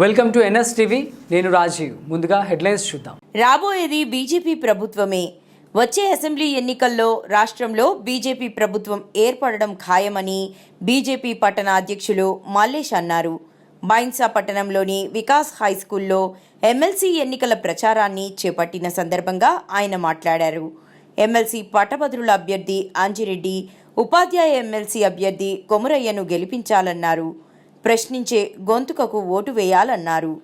Welcome to NS TV. నేను రాజీవ్. ముందుగా headlines చూద్దాం. రాబోయేది బీజేపీ ప్రభుత్వమే. వచ్చే అసెంబ్లీ ఎన్నికల్లో రాష్ట్రంలో బీజేపీ ప్రభుత్వం ఏర్పడడం ఖాయమని బీజేపీ పట్టణ అధ్యక్షులు మల్లేష్ అన్నారు. బైన్సా పట్టణంలోని వికాస్ హై స్కూల్లో ఎమ్మెల్సీ ఎన్నికల ప్రచారాన్ని చేపట్టిన సందర్భంగా ఆయన మాట్లాడారు. ఎమ్మెల్సీ పట్టభద్రుల అభ్యర్థి అంజిరెడ్డి ఉపాధ్యాయ ఎమ్మెల్సీ అభ్యర్థి కొమురయ్యను గెలిపించాలన్నారు. ప్రశ్నించే గొంతుకకు ఓటు వేయాలన్నారు.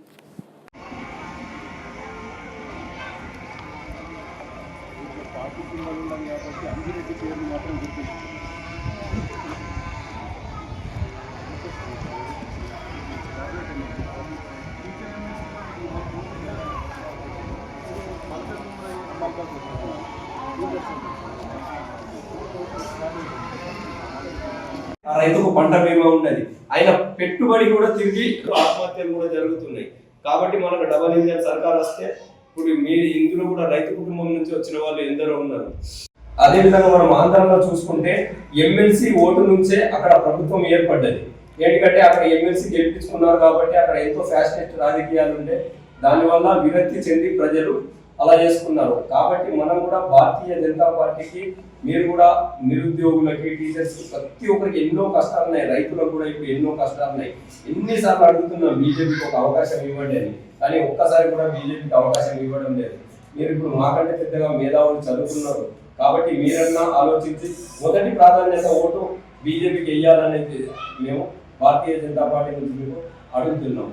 ఆ రైతుకు పంట బీమా ఉన్నది. ఆయన పెట్టుబడి కూడా తిరిగి ఆత్మహత్యలు కూడా జరుగుతున్నాయి. కాబట్టి మనకు డబల్ ఇంజన్ సర్కార్ వస్తే ఇప్పుడు మీరు ఇందులో కూడా రైతు కుటుంబం నుంచి వచ్చిన వాళ్ళు ఎందరో ఉన్నారు. అదేవిధంగా మనం ఆంధ్రంలో చూసుకుంటే ఎమ్మెల్సీ ఓటు నుంచే అక్కడ ప్రభుత్వం ఏర్పడ్డది. ఎందుకంటే అక్కడ ఎమ్మెల్సీ గెలిపించుకున్నారు కాబట్టి అక్కడ ఎంతో ఫ్యాషనిస్ట్ రాజకీయాలు ఉండే. దానివల్ల విరక్తి చెంది ప్రజలు అలా చేసుకున్నారు. కాబట్టి మనం కూడా భారతీయ జనతా పార్టీకి మీరు కూడా నిరుద్యోగులకి టీచర్స్ ప్రతి ఒక్కరికి ఎన్నో కష్టాలు ఉన్నాయి రైతులకు కూడా ఇప్పుడు ఎన్నో కష్టాలు ఉన్నాయి ఎన్నిసార్లు అడుగుతున్నాం బీజేపీకి ఒక అవకాశం ఇవ్వండి అని. కానీ ఒక్కసారి కూడా బీజేపీకి అవకాశం ఇవ్వడం లేదు. మీరు ఇప్పుడు మాకంటే పెద్దగా మేధావులు చదువుతున్నారు. కాబట్టి మీరన్నా ఆలోచించి మొదటి ప్రాధాన్యత ఓటు బీజేపీకి వెయ్యాలనేది మేము భారతీయ జనతా పార్టీ నుంచి మేము అడుగుతున్నాం.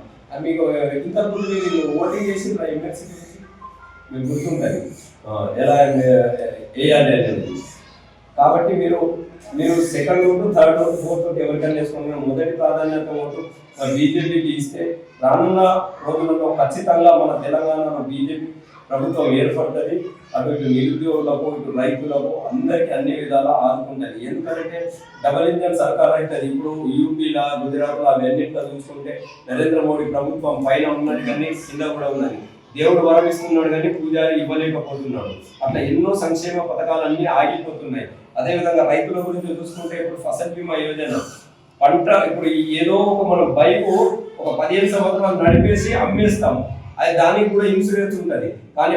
మీకు ఇంతకుముందు మీరు ఓటింగ్ చేసిన ఎమ్మెల్సీ మీకు గుర్తుంటాయి ఎలా ఏ- వేయాలి అనేది. కాబట్టి మీరు మీరు second vote third vote fourth vote ఎవరికైనా వేసుకుని మొదటి ప్రాధాన్యత ఓటు బీజేపీకి ఇస్తే రానున్న రోజులలో ఖచ్చితంగా మన తెలంగాణలో బీజేపీ ప్రభుత్వం ఏర్పడుతుంది. అటు ఇటు నిరుద్యోగులకు ఇటు రైతులకు అందరికీ అన్ని విధాలా ఆదుకుంటుంది. ఎందుకంటే డబల్ ఇంజన్ సర్కార్ అవుతుంది ఇప్పుడు యూపీలా గుజరాత్లో అవన్నింటిలో చూసుకుంటే నరేంద్ర మోడీ ప్రభుత్వం పైన ఉన్నది కానీ కింద కూడా ఉన్నది. దేవుడు వరం ఇస్తున్నాడు కానీ పూజారి ఇవ్వలేకపోతున్నాడు. అట్లా ఎన్నో సంక్షేమ పథకాలన్నీ ఆగిపోతున్నాయి. అదేవిధంగా రైతుల గురించి చూసుకుంటే ఇప్పుడు ఫసల్ బీమా యోజన. పంట ఇప్పుడు ఏదో ఒక మనం బైక్ ఒక పదిహేను సంవత్సరాలు నడిపేసి అమ్మేస్తాం అది దానికి కూడా ఇన్సూరెన్స్ ఉంటుంది. కానీ